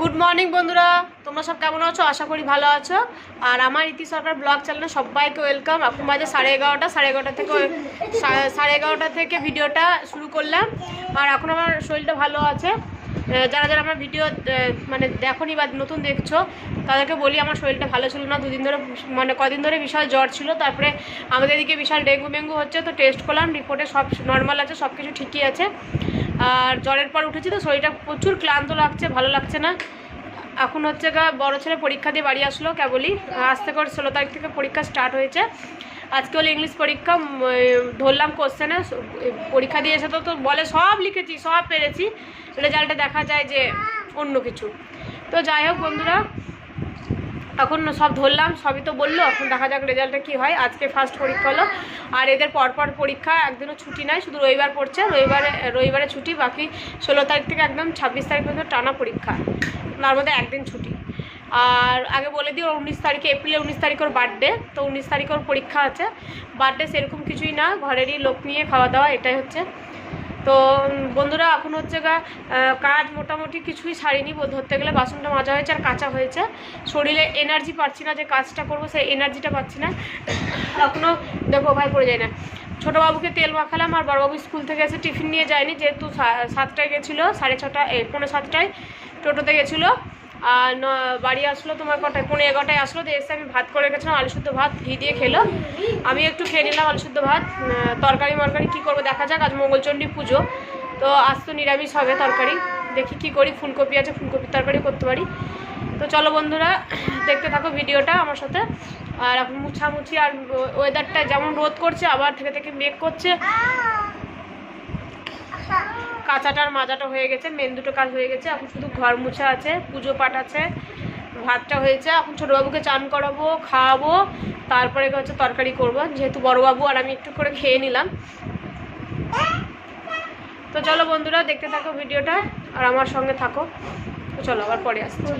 Good morning বন্ধুরা। তোমরা সব কেমন আছো? আশা করি ভালো আছো। আর আমার ইতি সরকার ব্লগ চ্যানেলে সবাইকে ওয়েলকাম এখন বাজে সাড়ে এগারোটা। সাড়ে এগারোটা থেকে সাড়ে এগারোটা থেকে ভিডিওটা শুরু করলাম। আর এখন আমার শরীরটা ভালো আছে। যারা যারা আমার ভিডিও মানে দেখোনি বা নতুন দেখছ, তাদেরকে বলি আমার শরীরটা ভালো ছিল না। দুদিন ধরে মানে কদিন ধরে বিশাল জ্বর ছিল। তারপরে আমাদের এদিকে বিশাল ডেঙ্গু মেঙ্গু হচ্ছে, তো টেস্ট করলাম। রিপোর্টে সব নর্মাল আছে, সব কিছু ঠিকই আছে। আর জ্বরের পর উঠেছি তো শরীরটা প্রচুর ক্লান্ত লাগছে, ভালো লাগছে না। এখন হচ্ছে গা বড় ছেলে পরীক্ষা দিয়ে বাড়ি আসলো, কেবলই। আজ থেকে ষোলো তারিখ থেকে পরীক্ষা স্টার্ট হয়েছে। আজকে হলো ইংলিশ পরীক্ষা ধরলাম কোশ্চেনে পরীক্ষা দিয়ে এসে তো তো বলে সব লিখেছি, সব পেরেছি। রেজাল্টে দেখা যায় যে অন্য কিছু। তো যাই হোক বন্ধুরা, এখন সব ধরলাম, সবই তো বলল, এখন দেখা যাক রেজাল্টটা কী হয়। আজকে ফার্স্ট পরীক্ষা হলো, আর এদের পরপর পরীক্ষা, একদিনও ছুটি নাই, শুধু রবিবার পড়ছে, রবিবারে রবিবারে ছুটি, বাকি ষোলো তারিখ থেকে একদম ছাব্বিশ তারিখ পর্যন্ত টানা পরীক্ষা। তার মধ্যে একদিন ছুটি। আর আগে বলে দিই, ওর উনিশ তারিখে এপ্রিলের উনিশ তারিখ ওর বার্থডে তো উনিশ তারিখ ওর পরীক্ষা আছে। বার্থডে সেরকম কিছুই না, ঘরেরই লোক নিয়ে খাওয়া দাওয়া, এটাই হচ্ছে। তো বন্ধুরা, এখন হচ্ছে গা কাজ মোটামুটি কিছুই ছাড়িনি ধরতে গেলে বাসনটা মাজা হয়েছে আর কাঁচা হয়েছে। শরীরে এনার্জি পাচ্ছি না যে কাজটা করব, সেই এনার্জিটা পাচ্ছি না। এখনও দেখো, ভাই পড়ে যায় না। ছোটো বাবুকে তেল মাখালাম আর বড়বাবু স্কুল থেকে এসে টিফিন নিয়ে যায়নি, যেহেতু সাতটায় গেছিল, সাড়ে ছটা পনেরো সাতটায় টোটোতে গেছিল। বাড়ি আসলো তোমার কটায়? পৌনে এগারোটায় আসলো তো এসে আমি ভাত করে রেখেছিলাম, আলু শুদ্ধ ভাত, ঘি দিয়ে খেলো। আমি একটু খেয়ে নিলাম আলু শুদ্ধ ভাত। তরকারি মরকারি কী করব দেখা যাক, আজ মঙ্গলচণ্ডী পুজো। তো আজ তো নিরামিষ হবে তরকারি। দেখি কি করি, ফুলকপি আছে, ফুলকপির তরকারি করতে পারি। তো চলো বন্ধুরা, দেখতে থাকো ভিডিওটা আমার সাথে। আর এখন মুছামুছি আর ওয়েদারটা যেমন রোদ করছে, আবার থেকে থেকে মেঘ করছে। কাঁচাটার মাজাটা হয়ে গেছে মেন দুটো কাজ হয়ে গেছে। এখন শুধু ঘর মুছা আছে, পুজো পাঠ আছে, ভাতটা হয়েছে। এখন ছোটোবাবুকে চান করাবো, খাওয়াবো, তারপরে হচ্ছে তরকারি করব। যেহেতু বড়োবাবু আর আমি একটু করে খেয়ে নিলাম। তো চলো বন্ধুরা, দেখতে থাকো ভিডিওটা আর আমার সঙ্গে থাকো। তো চলো, আবার পরে আসছি।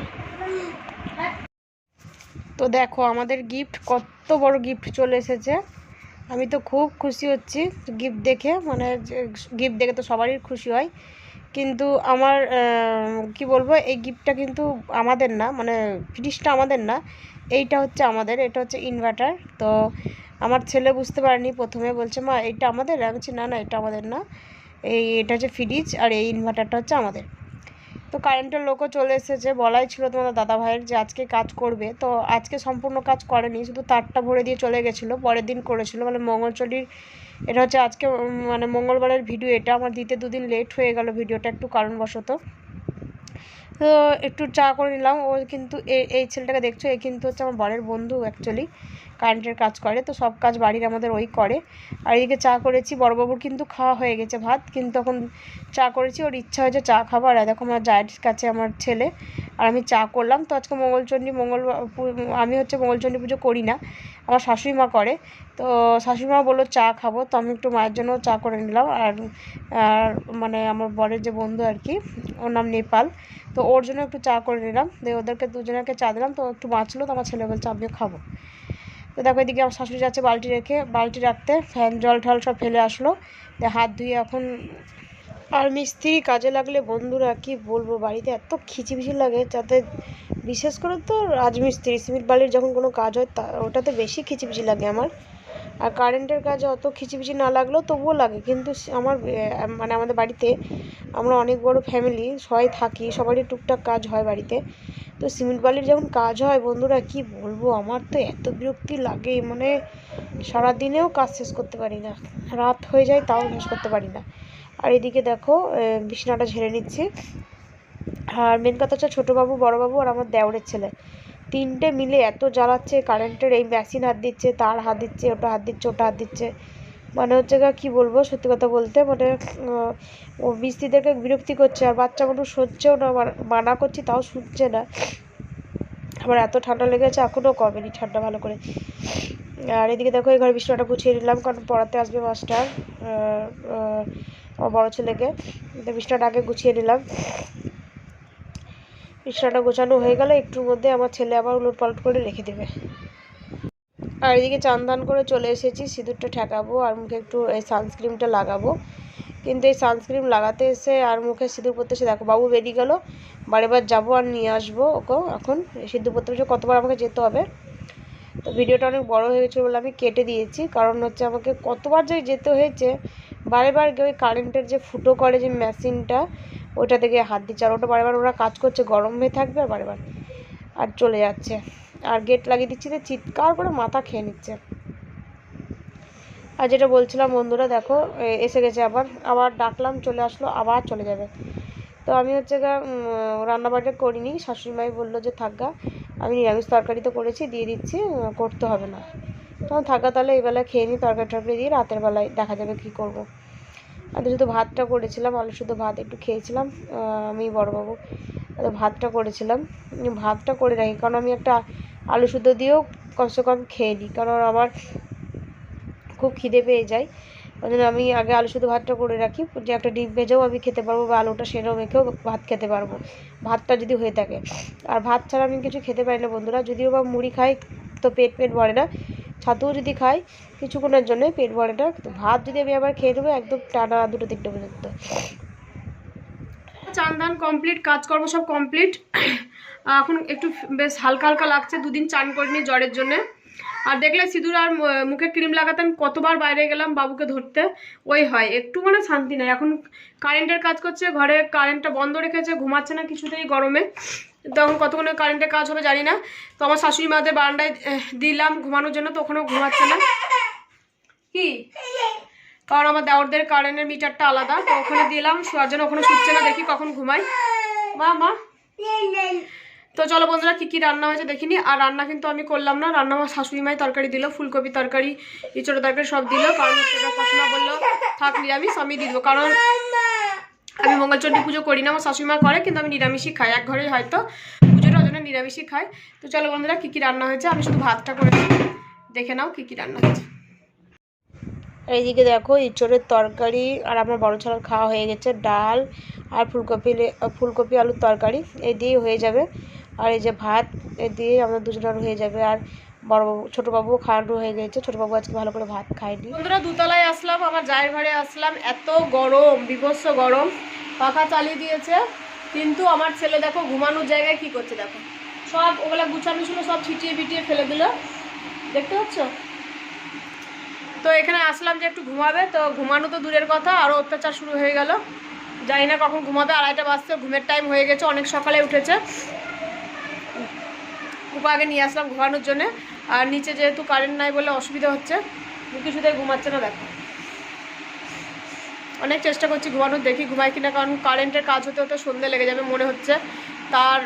তো দেখো, আমাদের গিফট কত বড় গিফট চলে এসেছে। আমি তো খুব খুশি হচ্ছি গিফট দেখে মানে গিফট দেখে তো সবারই খুশি হয়। কিন্তু আমার কি বলব, এই গিফটটা কিন্তু আমাদের না মানে ফ্রিজটা আমাদের না, এইটা হচ্ছে আমাদের, এটা হচ্ছে ইনভার্টার তো আমার ছেলে বুঝতে পারেনি প্রথমে, বলছে, মা এইটা আমাদের? আমি বলছি, না না, এটা আমাদের না, এই, এটা হচ্ছে ফ্রিজ আর এই ইনভার্টারটা হচ্ছে আমাদের। তো কারেন্টের লোকও চলে এসেছে, বলাই ছিল তোমাদের দাদা ভাইয়ের যে আজকে কাজ করবে। তো আজকে সম্পূর্ণ কাজ করেনি, শুধু তারটা ভরে দিয়ে চলে গেছিল, পরের দিন করেছিল। মানে মঙ্গলচণ্ডীর, এটা হচ্ছে আজকে মানে মঙ্গলবারের ভিডিও এটা, আমার দিতে দুদিন লেট হয়ে গেল ভিডিওটা একটু কারণবশত। তো একটু চা করে নিলাম, ও কিন্তু এই ছেলেটাকে দেখছ, এ কিন্তু হচ্ছে আমার বরের বন্ধু অ্যাকচুয়ালি কারেন্টের কাজ করে, তো সব কাজ বাড়ির আমাদের ওই করে। আর এদিকে চা করেছি, বড়বাবুর কিন্তু খাওয়া হয়ে গেছে ভাত, কিন্তু তখন চা করেছি, ওর ইচ্ছা হয়েছে চা খাবার। আর দেখো আমার জায়ের কাছে আমার ছেলে, আর আমি চা করলাম। তো আজকে মঙ্গলচণ্ডী, মঙ্গল আমি হচ্ছে মঙ্গলচণ্ডী পুজো করি না, আমার শাশুড়ি মা করে। তো শাশুড়ি মা বলল চা খাব, তো আমি একটু মায়ের জন্য চা করে নিলাম। আর আর মানে আমার বরের যে বন্ধু আর কি, ওর নাম নেপাল। তো ওর জন্য একটু চা করে নিলাম। দিয়ে ওদেরকে দুজনকে চা দিলাম, তো একটু বাঁচলো তো আমার ছেলে বলছে আমিও খাব। তো দেখো এদিকে আমার শাশুড়ি যাচ্ছে বালতি রেখে, বালতি রাখতে, ফ্যান, জল ঠল সব ফেলে আসলো। হাত ধুয়ে এখন আর মিস্ত্রি কাজে লাগলে বন্ধুরা কি বলব, বাড়িতে এত খিচিবিচি লাগে যাতে বিশেষ করে তো রাজমিস্ত্রি, সিমেন্ট বালির যখন কোনো কাজ হয় তা, ওটাতে বেশি খিচিবিচি লাগে আমার। আর কারেন্টের কাজে অত খিচিবিচি না লাগলেও তবুও লাগে। কিন্তু আমার মানে আমাদের বাড়িতে আমরা অনেক বড় ফ্যামিলি সবাই থাকি, সবারই টুকটাক কাজ হয় বাড়িতে। তো সিমেন্ট বালির যখন কাজ হয়, বন্ধুরা, কি বলব? আমার তো এত বিরক্তি লাগে মানে সারাদিনেও কাজ শেষ করতে পারি না। রাত হয়ে যায়, তাও শেষ করতে পারি না। আর এদিকে দেখো বিছানাটা ঝেড়ে নিচ্ছি। আর মেন কথা হচ্ছে ছোটোবাবু বড়োবাবু আর আমার দেওরের ছেলে। তিনটে মিলে এত জ্বালাচ্ছে কারেন্টের এই মেশিন হাত দিচ্ছে, তার হাত দিচ্ছে, ওটা হাত দিচ্ছে, ওটা হাত দিচ্ছে। মানে হচ্ছে গা কী বলব সত্যি কথা বলতে মানে ও মিস্ত্রিদেরকে বিরক্তি করছে, আর বাচ্চা মানুষ সহ্যেও না মানা- করছি তাও শুনছে না। আমার এত ঠান্ডা লেগেছে, এখনও কমেনি ঠান্ডা ভালো করে। আর এদিকে দেখো, এই ঘরে বিছানাটা গুছিয়ে নিলাম, কারণ পড়াতে আসবে মাস্টার আমার বড়ো ছেলেকে। তো বিছানাটা আগে গুছিয়ে নিলাম। বিছানাটা গোছানো হয়ে গেলে, একটুর মধ্যে আমার ছেলে আবার উলট পালট করে রেখে দেবে। আর এদিকে চান ধান করে চলে এসেছি, সিঁদুরটা ঠেকাবো আর মুখে একটু এই সানস্ক্রিনটা লাগাবো। কিন্তু এই সানস্ক্রিন লাগাতে এসে আর মুখে সিঁদুর পরতে এসে দেখো, বাবু বেরিয়ে গেলো বারেবার যাব আর নিয়ে আসব ওকে এখন। সিঁদুর পরতে এসে কতবার আমাকে যেতে হবে? তো ভিডিওটা অনেক বড় হয়ে গেছিল বলে আমি কেটে দিয়েছি, কারণ হচ্ছে আমাকে কতবার যে যেতে হয়েছে, বারে বার ওই কারেন্টের যে ফুটো করে যে মেশিনটা ওইটা থেকে হাত দিচ্ছে। আর ওটা বারবার ওরা কাজ করছে, গরম হয়ে থাকবে আর বারবার। আর চলে যাচ্ছে। আর গেট লাগিয়ে দিচ্ছি তো চিৎকার করে মাথা খেয়ে নিচ্ছে। আর যেটা বলছিলাম বন্ধুরা, দেখো এসে গেছে আবার। আবার ডাকলাম, চলে আসলো, আবার চলে যাবে। তো আমি হচ্ছে গা রান্নাবাড়িটা করিনি। শাশুড়ি মাই বলল যে, থাকা আমি নিরামিষ তরকারি তো করেছি, দিয়ে দিচ্ছি, করতে হবে না। তখন থাকা তাহলে এই বেলায় খেয়ে নিই তরকারি টরকারি দিয়ে রাতের বেলায় দেখা যাবে কী করব। আমি শুধু ভাতটা করেছিলাম, আলু শুধু ভাত একটু খেয়েছিলাম আমি বড়বাবু। ভাতটা করেছিলাম। ভাতটা করে রাখি, কারণ আমি একটা আলু শুদ্ধ দিয়েও কমসে কম খেয়ে নিই, কারণ আমার খুব খিদে পেয়ে যায়। ওই জন্য আমি আগে আলু শুধু ভাতটা করে রাখি, যে একটা ডিম ভেজেও আমি খেতে পারব বা আলুটা সেরেও মেখেও ভাত খেতে পারব, ভাতটা যদি হয়ে থাকে। আর ভাত ছাড়া আমি কিছু খেতে পারি না বন্ধুরা, যদিও বা মুড়ি খাই, তো পেট পেট ভরে না ছাতুও যদি খাই, কিছুক্ষণের জন্য পেট ভরে না তো ভাত যদি আমি আবার খেয়ে নেব, একদম টানা দুটো তিনটে পর্যন্ত। চান কমপ্লিট কাজকর্ম সব কমপ্লিট এখন একটু বেশ হালকা হালকা লাগছে, দুদিন চান করিনি জ্বরের জন্য। আর দেখলে সিঁদুর আর মুখে ক্রিম লাগাতে আমি কতবার বাইরে গেলাম বাবুকে ধরতে, ওই হয়। একটু মানে শান্তি নাই। এখন কারেন্টের কাজ করছে, ঘরে কারেন্টটা বন্ধ রেখেছে, ঘুমাচ্ছে না কিছুতেই গরমে। তখন কতক্ষণে কারেন্টের কাজ হবে জানি না তো আমার শাশুড়ি মাদের বারান্দায় দিলাম ঘুমানোর জন্য তো ওখানেও ঘুমাচ্ছে না। কি? কারণ আমার দেওরদের কারেন্টের মিটারটা আলাদা, তো ওখানে দিলাম, শোয়ার জন্য ওখানে শুচ্ছে না, দেখি কখন ঘুমাই মা মা। তো চলো বন্ধুরা, কী কী রান্না হয়েছে দেখিনি। আর রান্না কিন্তু আমি করলাম না, রান্না আমার শাশুড়ি মাই তরকারি দিল, ফুলকপি তরকারি, ইঁচড়ো তরকারি সব দিল, কারণ শাশুড়ি বলল, থাক নিরামিষ আমি দিয়ে দেবো। কারণ আমি মঙ্গলচণ্ডী পুজো করি না আমার শাশুড়িমা করে কিন্তু আমি নিরামিষই খাই। এক ঘরেই হয়তো পুজোটা ওই জন্য নিরামিষই খাই। তো চলো বন্ধুরা কী কী রান্না হয়েছে? আমি শুধু ভাতটা করে দিই দেখে নাও কী কী রান্না হয়েছে। এইদিকে দেখো ইঁচড়ের তরকারি আর আমার বড়ো ছাড়ার খাওয়া হয়ে গেছে ডাল আর ফুলকপি ফুলকপি আলুর তরকারি। এই দিয়েই হয়ে যাবে। আর এই যে ভাত দিয়ে আমাদের দুজনের হয়ে যাবে। আর বড়বাবু ছোটোবাবু খাওয়ানো হয়ে গেছে। ছোটোবাবু আজকে ভালো করে ভাত খায়নি। বন্ধুরা, দুতলায় আসলাম, আমার জায়ের ঘরে আসলাম। এত গরম, বিভৎস গরম। পাখা চালিয়ে দিয়েছে। কিন্তু আমার ছেলে দেখো ঘুমানোর জায়গায় কি করছে দেখো। সব ওগুলা গুছানো ছিল, সব ছিটিয়ে বিটিয়ে ফেলে দিল। দেখতে পাচ্ছ? তো এখানে আসলাম যে একটু ঘুমাবে। তো ঘুমানো তো দূরের কথা আরও অত্যাচার শুরু হয়ে গেল। জানি না কখন ঘুমাবে, আড়াইটা বাজতে ঘুমের টাইম হয়ে গেছে, অনেক সকালে উঠেছে। কুপা আগে নিয়ে আসলাম ঘুমানোর জন্য। আর নিচে যেহেতু কারেন্ট নাই বলে অসুবিধা হচ্ছে কিছুতেই ঘুমাচ্ছে না, দেখো। অনেক চেষ্টা করছি ঘুমানোর, দেখি ঘুমাই কিনা, কারণ কারেন্টের কাজ হতে হতে সন্ধে লেগে যাবে মনে হচ্ছে। তার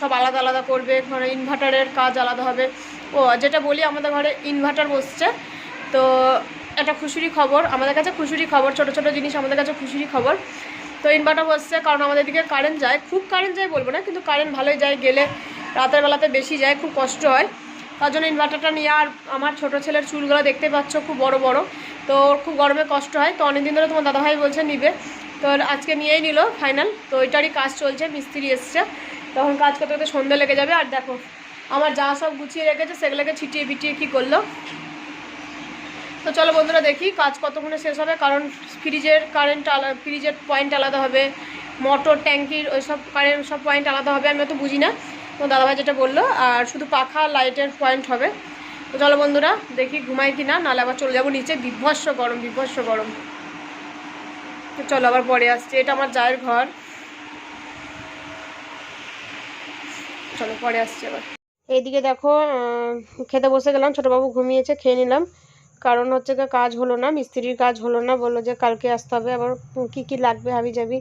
সব আলাদা আলাদা করবে ঘরে ইনভার্টারের কাজ আলাদা হবে। ও, যেটা বলি, আমাদের ঘরে ইনভার্টার বসছে। তো একটা খুশিরই খবর, আমাদের কাছে খুশিরই খবর, ছোট ছোট জিনিস আমাদের কাছে খুশিরই খবর। তো ইনভার্টার বসছে, কারণ আমাদের দিকে কারেন্ট যায়। খুব কারেন্ট যায় বলব না, কিন্তু কারেন্ট ভালোই যায়, গেলে রাতের বেলাতে বেশি যায়, খুব কষ্ট হয়। তার জন্য ইনভার্টারটা নিয়ে আর আমার ছোট ছেলের চুলগুলো দেখতে পাচ্ছ, খুব বড় বড়। তো খুব গরমে কষ্ট হয়। তো অনেকদিন ধরে তোমার দাদাভাই বলছে নিবে। তো আজকে নিয়েই নিল ফাইনাল তো ওইটারই কাজ চলছে, মিস্ত্রি এসছে। তখন কাজ করতে করতে সন্ধে লেগে যাবে। আর দেখো, আমার যা সব গুছিয়ে রেখেছে, সেগুলোকে ছিটিয়ে বিটিয়ে কী করল? তো চলো বন্ধুরা দেখি, কাজ কতক্ষণে শেষ হবে? কারণ ফ্রিজের কারেন্ট আলাদা ফ্রিজের পয়েন্ট আলাদা হবে। মোটর ট্যাঙ্কির ওই সব কারেন্ট সব পয়েন্ট আলাদা হবে, আমি অত বুঝি না। তো দাদাভাই যেটা বলল, আর শুধু পাখা লাইটের পয়েন্ট হবে। তো চলো বন্ধুরা, দেখি ঘুমাই কি না নাহলে আবার চলে যাব নিচে বিভৎস গরম বিভৎস গরম। তো চলো আবার পরে আসছে, এটা আমার জায়ের ঘর। চলো পরে আসছি আবার। এইদিকে দেখো খেতে বসে গেলাম, ছোটোবাবু ঘুমিয়েছে, খেয়ে নিলাম। কারণ হচ্ছে কাজ হলো না, মিস্ত্রির কাজ হলো না, বলল যে কালকে আসতে হবে, আবার কি কি লাগবে হাবি যাবি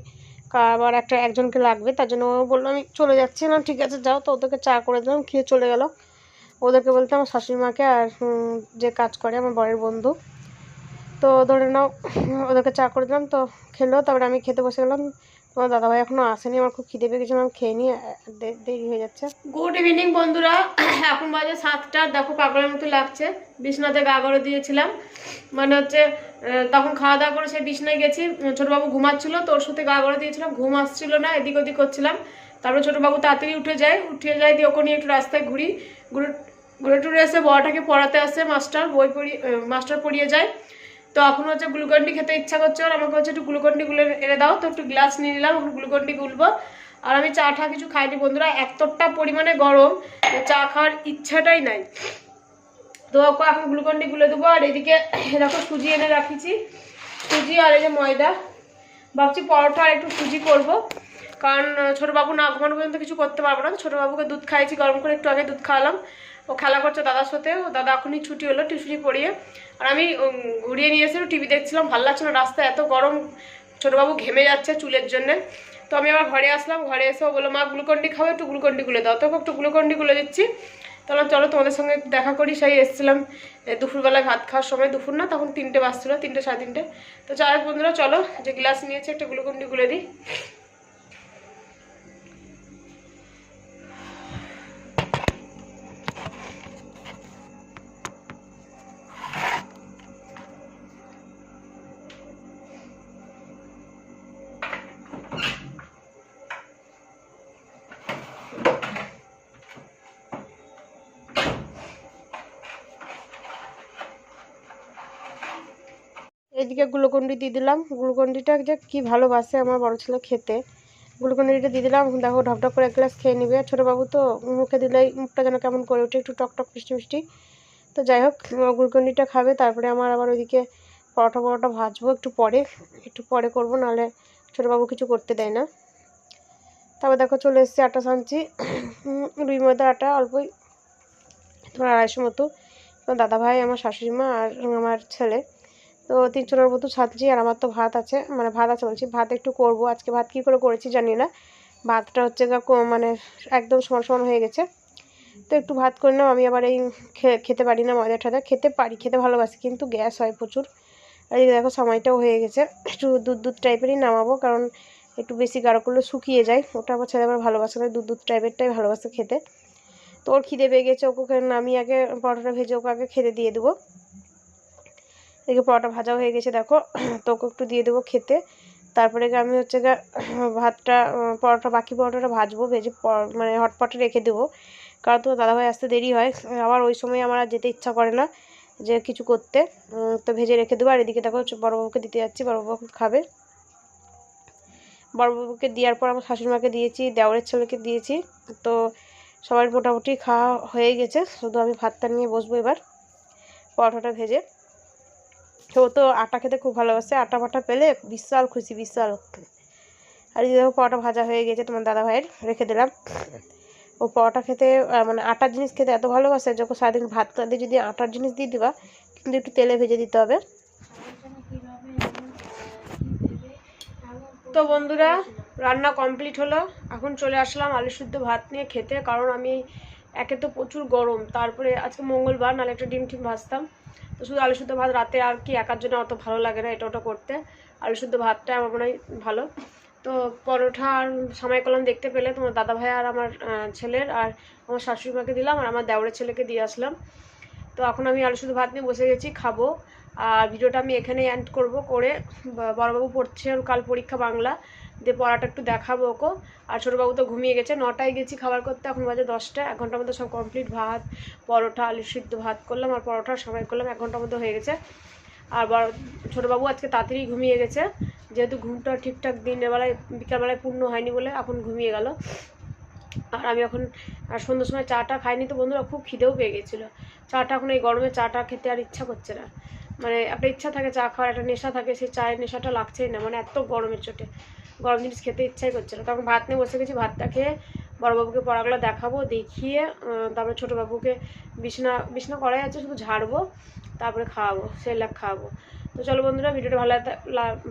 আবার একটা একজনকে লাগবে, তার জন্য ও বলল, আমি চলে যাচ্ছি। না ঠিক আছে, যাও। তো ওদেরকে চা করে দিলাম, খেয়ে চলে গেল। ওদেরকে বলতে আমার শাশুড়ি মাকে আর যে কাজ করে আমার বরের বন্ধু। তো ধরে নাও, ওদেরকে চা করে দিলাম, তো খেলো। তারপরে আমি খেতে বসে গেলাম। তোমার দাদাভাই এখনও আসেনি, আমার খুব খিদে পেয়ে গেছিলাম খেয়ে নিয়ে দেরি হয়ে যাচ্ছে। গুড ইভিনিং বন্ধুরা, এখন বাজে সাতটা, দেখো পাগলের মতো লাগছে। বিছনাতে গা গড়ে দিয়েছিলাম। মানে হচ্ছে তখন খাওয়া দাওয়া করে সে বিছনায় গেছি, ছোটবাবু ঘুমাচ্ছিল তোর সাথে গা গড়ে দিয়েছিলাম, ঘুম আসছিল না, এদিক ওদিক করছিলাম তারপরে ছোটবাবু তাড়াতাড়ি উঠে যায় উঠে যায়, দিয়ে ওকে নিয়ে একটু রাস্তায় ঘুরি। ঘুরে ঘুরে টুরে এসে বড়টাকে পড়াতে আসে, মাস্টার, বই পড়িয়ে মাস্টার পড়িয়ে যায়। তো এখন হচ্ছে গ্লুকন্ডি খেতে ইচ্ছা করছে আর আমাকে হচ্ছে একটু গ্লুকন্ডি গুলে এনে দাও। তো একটু গ্লাস নিয়ে নিলাম এখন গ্লুকন্ডি গুলবো। আর আমি চা টা কিছু খাইনি বন্ধুরা এতটা পরিমাণে গরম চা খাওয়ার ইচ্ছাটাই নাই। তো এখন গ্লুকন্ডি গুলে দেবো আর এদিকে দেখো সুজি এনে রাখিছি। সুজি আর এই যে ময়দা। ভাবছি পরোটা আর একটু সুজি করব কারণ আহ, ছোটবাবু না ঘুমানো পর্যন্ত কিছু করতে পারব না। ছোটবাবুকে দুধ খাইছি গরম করে একটু আগে দুধ খাওয়ালাম। ও খেলা করছে দাদার সাথে। ও দাদা এখনই ছুটি হলো, টিউশনি পড়িয়ে। আর আমি ঘুরিয়ে নিয়ে এসে টিভি দেখছিলাম, ভালো লাগছে না রাস্তায়, এত গরম। ছোটোবাবু ঘেমে যাচ্ছে চুলের জন্যে। তো আমি আবার ঘরে আসলাম, ঘরে এসে ও বলল, মা, গ্লুকন্ডি খাও, একটু গ্লুকন্ডি গুলে দাও। তোকে একটু গ্লুকন্ডি গুলে দিচ্ছি। তাহলে চলো তোমাদের সঙ্গে দেখা করি। সেই এসেছিলাম দুপুরবেলায় ভাত খাওয়ার সময় দুপুর না, তখন তিনটে বাজছিল, তিনটে সাড়ে তিনটে। তো হোক বন্ধুরা, চলো, যে গ্লাস নিয়েছে, একটা গ্লুকন্ডি গুলে দিই। এদিকে গ্লুকন্ডি দিয়ে দিলাম। গ্লুকন্ডিটা যে কী ভালোবাসে আমার বড় ছেলে খেতে। গ্লুকন্ডিটা দিয়ে দিলাম। দেখো ঢপঢপ করে এক গ্লাস খেয়ে নিবে। আর ছোটো বাবু তো মুখে দিলেই মুখটা যেন কেমন করে ওঠে, একটু টক টক, মিষ্টি মিষ্টি। তো যাই হোক গ্লুকন্ডিটা খাবে। তারপরে আমার আবার ওইদিকে পরোটা পরোটা ভাজবো একটু পরে। একটু পরে করব, নাহলে ছোটো বাবু কিছু করতে দেয় না। তারপর দেখো, চলে এসেছে আটা সানছি রুই ময়দার আটা অল্পই, তোমার আড়াইশো মতো। দাদা ভাই আমার শাশুড়ি মা আর আমার ছেলে। তো তিন তিনজনের মতো ছাড়ছি আর আমার তো ভাত আছে মানে ভাত আছে বলছি, ভাত একটু করব। আজকে ভাত কী করে করেছি জানি না। ভাতটা হচ্ছে মানে একদম সমান সমান হয়ে গেছে। তো একটু ভাত করে নাও, আমি আবার এই খেতে পারি না ময়দা ঠাদা খেতে পারি, খেতে ভালোবাসি, কিন্তু গ্যাস হয় প্রচুর। আর এই দেখো সময়টাও হয়ে গেছে। একটু দুধ দুধ টাইপেরই নামাবো, কারণ একটু বেশি গাঢ় করলে শুকিয়ে যায়। ওটা আমার ছেলে আবার ভালোবাসে না, দুধ দুধ টাইপেরটাই ভালোবাসে খেতে। তো ওর খিদে পেয়ে গেছে, ওকে নামিয়ে আগে পরোটাটা ভেজে ওকে আগে খেতে দিয়ে দেবো। এদিকে পরোটা ভাজা হয়ে গেছে, দেখো। তোকে একটু দিয়ে দেবো খেতে। তারপরে আমি হচ্ছে ভাতটা, পরোটা, বাকি পরোটাটা ভাজবো, ভেজে মানে হটপটে রেখে দেবো। কারণ তো দাদাভাই আসতে দেরি হয়। আবার ওই সময় আমার আর যেতে ইচ্ছা করে না যে কিছু করতে। তো ভেজে রেখে দেবো। আর এদিকে দেখো বড়বাবুকে দিতে যাচ্ছি, বড়বাবু খাবে। বড়বাবুকে দেওয়ার পর আমার শাশুড়িমাকে দিয়েছি, দেওরের ছেলেকে দিয়েছি। তো সবার মোটামুটি খাওয়া হয়ে গেছে। শুধু আমি ভাতটা নিয়ে বসবো এবার, পরোটাটা ভেজে। ও তো আটা খেতে খুব ভালোবাসে, আটা ফাটা পেলে বিশাল খুশি, বিশাল। আর এই দেখো পরোটা ভাজা হয়ে গেছে তোমার দাদা ভাইয়ের, রেখে দিলাম। ও পরোটা খেতে মানে আটার জিনিস খেতে এত ভালোবাসে যখন সারাদিন ভাত দিয়ে যদি আটার জিনিস দিয়ে দিবা, কিন্তু একটু তেলে ভেজে দিতে হবে। তো বন্ধুরা, রান্না কমপ্লিট হলো। এখন চলে আসলাম আলু শুদ্ধ ভাত নিয়ে খেতে, কারণ আমি একে তো প্রচুর গরম। তারপরে আজকে মঙ্গলবার, নাহলে একটা ডিম টিম ভাজতাম। তো শুধু আলু শুদ্ধ ভাত রাতে আর কি একার জন্য অত ভালো লাগে না এটা ওটা করতে। আলু শুদ্ধ ভাতটা আমার মনে হয় ভালো। তো পরোঠা আর সামাই কলম দেখতে পেলে তোমার দাদা ভাই আর আমার ছেলের আর আমার শাশুড়ি মাকে দিলাম আর আমার দেওরের ছেলেকে দিয়ে আসলাম। তো এখন আমি আলু শুধু ভাত নিয়ে বসে গেছি, খাব। আর ভিডিওটা আমি এখানে এন্ড করব করে। বড়বাবু পড়ছে কাল পরীক্ষা বাংলা। দিয়ে পড়াটা একটু দেখাবো ওকে। আর ছোটোবাবু তো ঘুমিয়ে গেছে, নটায় গেছি খাবার করতে, এখন বাজে দশটা, এক ঘণ্টার মধ্যে সব কমপ্লিট ভাত, পরোটা, আলু সিদ্ধ, ভাত করলাম, আর পরোটা সবাই করলাম, এক ঘণ্টার মধ্যে হয়ে গেছে। আর বড়, ছোটোবাবু আজকে তাড়াতাড়ি ঘুমিয়ে গেছে, যেহেতু ঘুমটা ঠিকঠাক দিনের বেলায় বিকালবেলায় পূর্ণ হয়নি বলে এখন ঘুমিয়ে গেল। আর আমি এখন, আর সন্ধ্যের সময় চাটা খাইনি তো বন্ধুরা, খুব খিদেও পেয়ে গেছিল। চাটা এখন এই গরমে চাটা খেতে আর ইচ্ছা করছে না। মানে একটা ইচ্ছা থাকে চা খাওয়ার, একটা নেশা থাকে, সেই চায়ের নেশাটা লাগছেই না মানে এত গরমের চোটে। গরম জিনিস খেতে ইচ্ছাই করছে না। তখন ভাত নিয়ে বসে গেছি, ভাতটা খেয়ে বড়বাবুকে পড়াগুলো দেখাবো, দেখিয়ে তারপরে ছোটোবাবুকে বিছনা বিছনা করাই আছে, শুধু ঝাড়বো, তারপরে খাওয়াবো, সেলাক খাওয়াবো। তো চলো বন্ধুরা, ভিডিওটা ভালো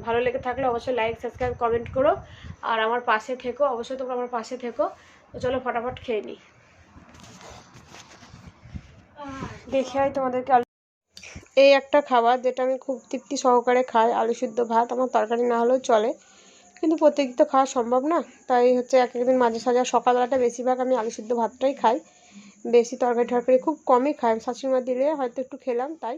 ভালো লেগে থাকলে অবশ্যই লাইক সাবস্ক্রাইব কমেন্ট করো। আর আমার পাশে থেকো, অবশ্যই তোমরা আমার পাশে থেকো। তো চলো ফটাফট খেয়ে নিই দেখে হয় তোমাদেরকে এই একটা খাবার যেটা আমি খুব তৃপ্তি সহকারে খাই, আলু সিদ্ধ ভাত, আমার তরকারি না হলেও চলে। কিন্তু প্রত্যেক তো খাওয়া সম্ভব না। তাই হচ্ছে এক একদিন মাঝে সাঝে সকালবেলাটা বেশিরভাগ আমি আলু সিদ্ধ ভাতটাই খাই। বেশি তরকারি টরকারি খুব কমই খাই। শাশুড়ি মা দিলে হয়তো একটু খেলাম, তাই